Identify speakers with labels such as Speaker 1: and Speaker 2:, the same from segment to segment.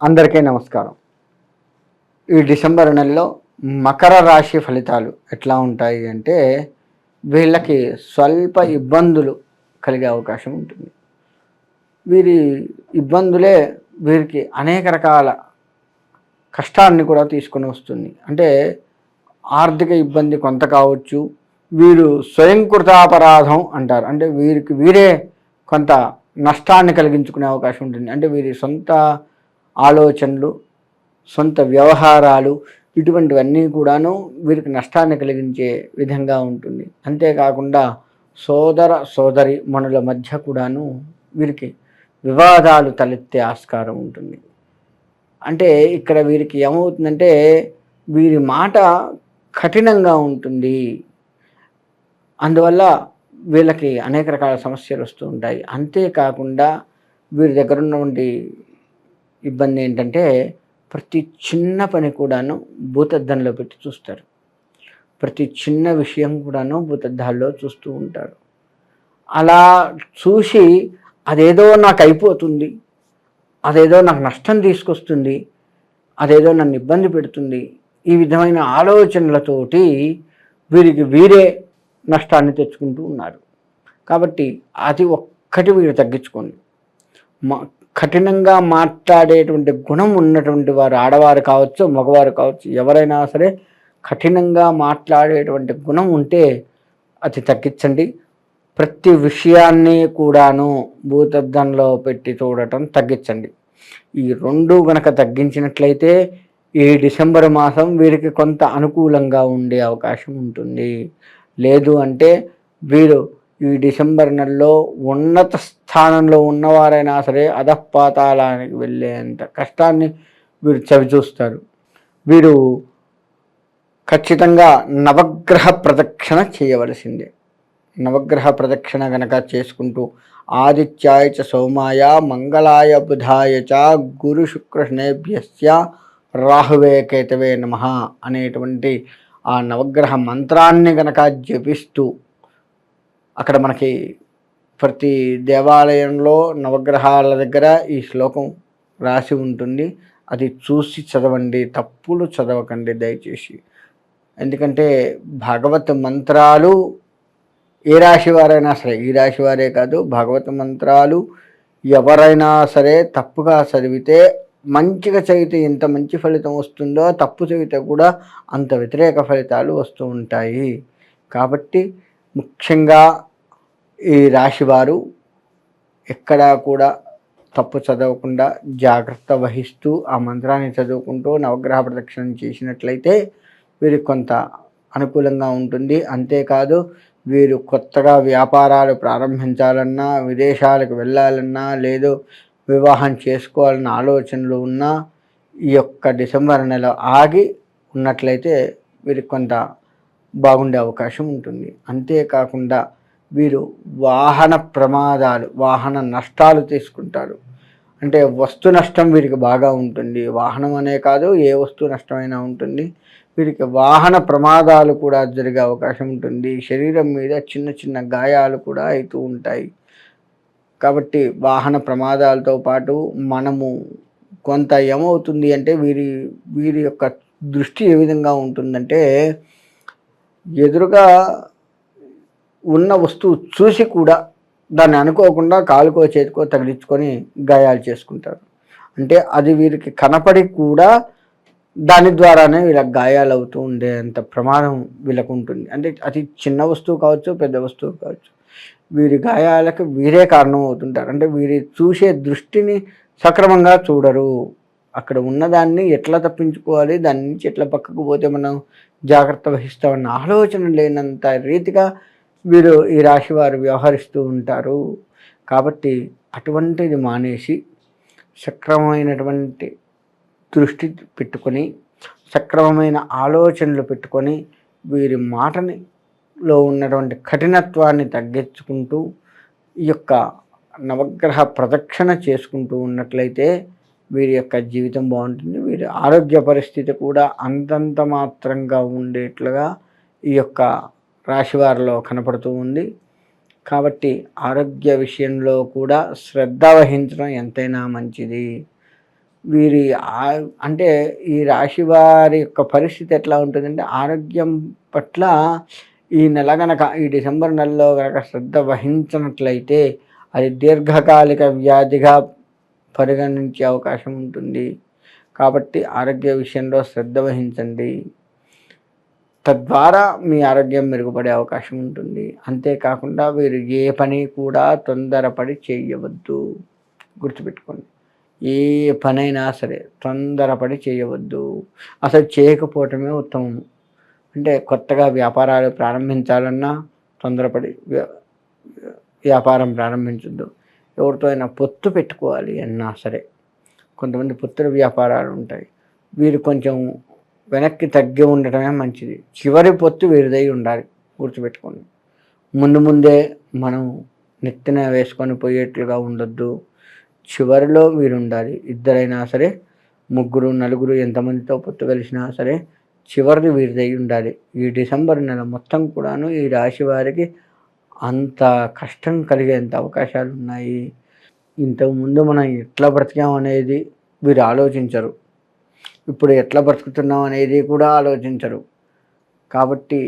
Speaker 1: అందరికీ నమస్కారం. ఈ డిసెంబర్ నెలలో మకర రాశి ఫలితాలు ఎట్లా ఉంటాయి అంటే వీళ్ళకి స్వల్ప ఇబ్బందులు కలిగే అవకాశం ఉంటుంది. వీరి ఇబ్బందులే వీరికి అనేక రకాల కష్టాన్ని కూడా తీసుకొని వస్తుంది. అంటే ఆర్థిక ఇబ్బంది కొంత కావచ్చు వీరు స్వయంకృతాపరాధం అంటారు. అంటే వీరికి వీరే కొంత నష్టాన్ని కలిగించుకునే అవకాశం ఉంటుంది. అంటే వీరి సొంత ఆలోచనలు సొంత వ్యవహారాలు ఇటువంటివన్నీ కూడాను వీరికి నష్టాన్ని కలిగించే విధంగా ఉంటుంది. అంతేకాకుండా సోదర సోదరి మనుల మధ్య కూడాను వీరికి వివాదాలు తలెత్తే ఆస్కారం ఉంటుంది. అంటే ఇక్కడ వీరికి ఏమవుతుందంటే వీరి మాట కఠినంగా ఉంటుంది. అందువల్ల వీళ్ళకి అనేక రకాల సమస్యలు వస్తూ ఉంటాయి. అంతేకాకుండా వీరి దగ్గర ఉన్నటువంటి ఇబ్బంది ఏంటంటే ప్రతి చిన్న పని కూడాను భూతద్దంలో పెట్టి చూస్తారు. ప్రతి చిన్న విషయం కూడాను భూతద్దాల్లో చూస్తూ ఉంటారు. అలా చూసి అదేదో నాకు అయిపోతుంది అదేదో నాకు నష్టం తీసుకొస్తుంది అదేదో నన్ను ఇబ్బంది పెడుతుంది ఈ విధమైన ఆలోచనలతోటి వీరికి వీరే నష్టాన్ని తెచ్చుకుంటూ ఉన్నారు. కాబట్టి అది ఒక్కటి వీరు తగ్గించుకోండి. మా కఠినంగా మాట్లాడేటువంటి గుణం ఉన్నటువంటి వారు ఆడవారు కావచ్చు మగవారు కావచ్చు ఎవరైనా సరే కఠినంగా మాట్లాడేటువంటి గుణం ఉంటే అది తగ్గించండి. ప్రతి విషయాన్ని కూడాను భూతద్దంలో పెట్టి చూడటం తగ్గించండి. ఈ రెండు గనక తగ్గించినట్లయితే ఈ డిసెంబర్ మాసం వీరికి కొంత అనుకూలంగా ఉండే అవకాశం ఉంటుంది. లేదు అంటే వీరు ఈ డిసెంబర్ నెలలో ఉన్నత స్థానంలో ఉన్నవారైనా సరే అధపాతాళానికి వెళ్ళేంత కష్టాన్ని వీరు చవిచూస్తారు. వీరు ఖచ్చితంగా నవగ్రహ ప్రదక్షిణ చేయవలసిందే. నవగ్రహ ప్రదక్షిణ గనక చేసుకుంటూ ఆదిత్యాయ చ సోమాయ మంగళాయ బుధాయ చ గురు శుక్రష్ణేభ్యస్య రాహువే కేతవే నమ అనేటువంటి ఆ నవగ్రహ మంత్రాన్ని గనక జపిస్తూ అక్కడ మనకి ప్రతి దేవాలయంలో నవగ్రహాల దగ్గర ఈ శ్లోకం రాసి ఉంటుంది. అది చూసి చదవండి తప్పులు చదవకండి దయచేసి. ఎందుకంటే భగవత్ మంత్రాలు ఏ రాశి వారైనా సరే ఈ రాశి వారే కాదు భగవత్ మంత్రాలు ఎవరైనా సరే తప్పుగా చదివితే మంచిగా చదివితే ఎంత మంచి ఫలితం వస్తుందో తప్పు చదివితే కూడా అంత వ్యతిరేక ఫలితాలు వస్తూ ఉంటాయి. కాబట్టి ముఖ్యంగా ఈ రాశివారు ఎక్కడా కూడా తప్పు చదవకుండా జాగ్రత్త వహిస్తూ ఆ మంత్రాన్ని చదువుకుంటూ నవగ్రహ ప్రదక్షిణం చేసినట్లయితే వీరికి కొంత అనుకూలంగా ఉంటుంది. అంతేకాదు వీరు కొత్తగా వ్యాపారాలు ప్రారంభించాలన్నా విదేశాలకు వెళ్ళాలన్నా లేదు వివాహం చేసుకోవాలన్న ఆలోచనలు ఉన్నా ఈ యొక్క డిసెంబర్ నెల ఆగి ఉన్నట్లయితే వీరికి కొంత బాగుండే అవకాశం ఉంటుంది. అంతేకాకుండా వీరు వాహన ప్రమాదాలు వాహన నష్టాలు తీసుకుంటారు అంటే వస్తు నష్టం వీరికి బాగా ఉంటుంది. వాహనం అనే కాదు ఏ వస్తు నష్టమైనా ఉంటుంది. వీరికి వాహన ప్రమాదాలు కూడా జరిగే అవకాశం ఉంటుంది. శరీరం మీద చిన్న చిన్న గాయాలు కూడా అవుతూ ఉంటాయి. కాబట్టి వాహన ప్రమాదాలతో పాటు మనము కొంత ఏమవుతుంది అంటే వీరి వీరి యొక్క దృష్టి ఏ విధంగా ఉంటుందంటే ఎదురుగా ఉన్న వస్తువు చూసి కూడా దాన్ని అనుకోకుండా కాలుకో చేతికో తగిలించుకొని గాయాలు చేసుకుంటారు. అంటే అది వీరికి కనపడి కూడా దాని ద్వారానే వీళ్ళకి గాయాలు అవుతూ ఉండేంత ప్రమాదం వీళ్ళకు ఉంటుంది. అంటే అది చిన్న వస్తువు కావచ్చు పెద్ద వస్తువు కావచ్చు. వీరి గాయాలకు వీరే కారణం అవుతుంటారు. అంటే వీరి చూసే దృష్టిని సక్రమంగా చూడరు. అక్కడ ఉన్నదాన్ని ఎట్లా తప్పించుకోవాలి దాని నుంచి ఎట్లా పక్కకు పోతే మనం జాగ్రత్త వహిస్తామన్న ఆలోచన లేనంత రీతిగా వీరు ఈ రాశి వారు వ్యవహరిస్తూ ఉంటారు. కాబట్టి అటువంటిది మానేసి సక్రమమైనటువంటి దృష్టి పెట్టుకొని సక్రమమైన ఆలోచనలు పెట్టుకొని వీరి మాటని లో ఉన్నటువంటి కఠినత్వాన్ని తగ్గించుకుంటూ ఈ యొక్క నవగ్రహ ప్రదక్షిణ చేసుకుంటూ ఉన్నట్లయితే వీరి యొక్క జీవితం బాగుంటుంది. వీరి ఆరోగ్య పరిస్థితి కూడా అంతంత మాత్రంగా ఉండేట్లుగా ఈ యొక్క రాశివారిలో కనపడుతూ ఉంది. కాబట్టి ఆరోగ్య విషయంలో కూడా శ్రద్ధ వహించడం ఎంతైనా మంచిది. వీరి అంటే ఈ రాశి వారి యొక్క పరిస్థితి ఎట్లా ఉంటుందంటే ఆరోగ్యం పట్ల ఈ నెల గనక ఈ డిసెంబర్ నెలలో గనక శ్రద్ధ వహించినట్లయితే అది దీర్ఘకాలిక వ్యాధిగా పరిగణించే అవకాశం ఉంటుంది. కాబట్టి ఆరోగ్య విషయంలో శ్రద్ధ వహించండి. తద్వారా మీ ఆరోగ్యం మెరుగుపడే అవకాశం ఉంటుంది. అంతేకాకుండా వీరు ఏ పని కూడా తొందరపడి చేయవద్దు. గుర్తుపెట్టుకోండి. ఏ పనైనా సరే తొందరపడి చేయవద్దు. అసలు చేయకపోవటమే ఉత్తమం అంటే కొత్తగా వ్యాపారాలు ప్రారంభించాలన్నా తొందరపడి వ్యాపారం ప్రారంభించద్దు. ఎవరితో అయినా పొత్తు పెట్టుకోవాలి అన్నా సరే. కొంతమంది పుత్ర వ్యాపారాలు ఉంటాయి. వీరు కొంచెం వెనక్కి తగ్గి ఉండటమే మంచిది. చివరి పొత్తు వీరిదై ఉండాలి గుర్తుపెట్టుకోండి. ముందు ముందే మనం నెత్తిన వేసుకొని పోయేట్లుగా ఉండొద్దు. చివరిలో వీరు ఉండాలి ఇద్దరైనా సరే ముగ్గురు నలుగురు ఎంతమందితో పొత్తు కలిసినా సరే చివరిది వీరిదై ఉండాలి. ఈ డిసెంబర్ నెల మొత్తం కూడాను ఈ రాశి వారికి అంత కష్టం కలిగేంత అవకాశాలు ఉన్నాయి ఇంతకుముందు మనం ఎట్లా బ్రతికాం అనేది వీరు ఆలోచించరు. ఇప్పుడు ఎట్లా బ్రతుకుతున్నాం అనేది కూడా ఆలోచించరు. కాబట్టి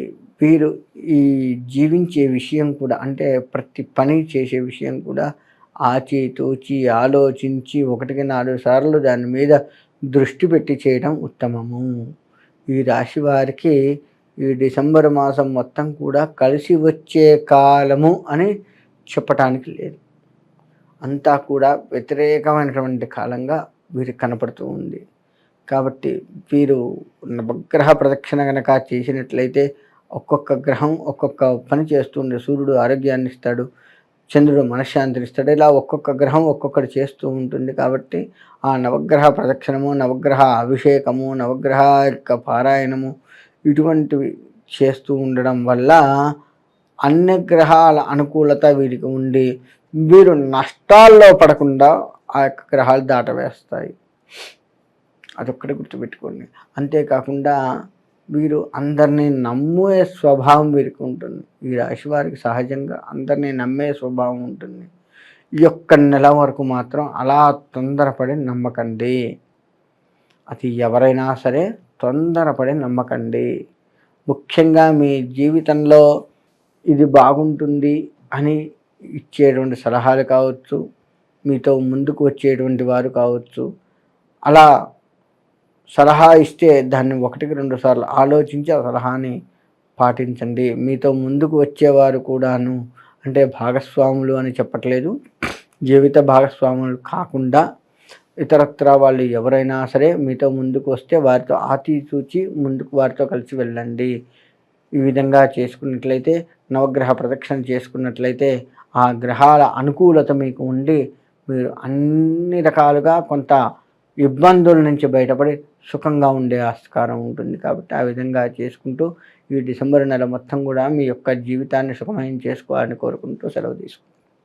Speaker 1: వీరు ఈ జీవించే విషయం కూడా అంటే ప్రతి పని చేసే విషయం కూడా ఆచి తోచి ఆలోచించి ఒకటికి నాలుగు సార్లు దాని మీద దృష్టి పెట్టి చేయడం ఉత్తమము. ఈ రాశి వారికి ఈ డిసెంబర్ మాసం మొత్తం కూడా కలిసి వచ్చే కాలము అని చెప్పటానికి లేదు. అంతా కూడా వ్యతిరేకమైనటువంటి కాలంగా వీరికి కనపడుతూ ఉంది. కాబట్టి వీరు నవగ్రహ ప్రదక్షిణ కనుక చేసినట్లయితే ఒక్కొక్క గ్రహం ఒక్కొక్క పని చేస్తుండే సూర్యుడు ఆరోగ్యాన్ని ఇస్తాడు చంద్రుడు మనశ్శాంతిని ఇస్తాడు ఇలా ఒక్కొక్క గ్రహం ఒక్కొక్కటి చేస్తూ ఉంటుంది కాబట్టి ఆ నవగ్రహ ప్రదక్షిణము నవగ్రహ అభిషేకము నవగ్రహ యొక్క పారాయణము ఇటువంటివి చేస్తూ ఉండడం వల్ల అన్ని గ్రహాల అనుకూలత వీరికి ఉండి వీరు నష్టాల్లో పడకుండా ఆ యొక్క గ్రహాలు దాటవేస్తాయి. అదొక్కటి గుర్తుపెట్టుకోండి. అంతేకాకుండా వీరు అందరినీ నమ్మే స్వభావం వీరికి ఉంటుంది. ఈ రాశి వారికి సహజంగా అందరినీ నమ్మే స్వభావం ఉంటుంది. ఈ యొక్క నెల వరకు మాత్రం అలా తొందరపడి నమ్మకండి. అది ఎవరైనా సరే తొందరపడి నమ్మకండి. ముఖ్యంగా మీ జీవితంలో ఇది బాగుంటుంది అని ఇచ్చేటువంటి సలహాలు కావచ్చు మీతో ముందుకు వచ్చేటువంటి వారు కావచ్చు అలా సలహా ఇస్తే దాన్ని ఒకటికి రెండు సార్లు ఆలోచించి ఆ సలహాని పాటించండి. మీతో ముందుకు వచ్చేవారు కూడాను అంటే భాగస్వాములు అని చెప్పట్లేదు. జీవిత భాగస్వాములు కాకుండా ఇతరత్ర వాళ్ళు ఎవరైనా సరే మీతో ముందుకు వస్తే వారితో ఆతి చూచి ముందుకు వారితో కలిసి వెళ్ళండి. ఈ విధంగా చేసుకున్నట్లయితే నవగ్రహ ప్రదక్షిణ చేసుకున్నట్లయితే ఆ గ్రహాల అనుకూలత మీకు ఉండి మీరు అన్ని రకాలుగా కొంత ఇబ్బందుల నుంచి బయటపడి సుఖంగా ఉండే ఆస్కారం ఉంటుంది కాబట్టి ఆ విధంగా చేసుకుంటూ ఈ డిసెంబర్ నెల మొత్తం కూడా మీ యొక్క జీవితాన్ని సుఖమయం చేసుకోవాలని కోరుకుంటూ సెలవు తీసుకుంటాం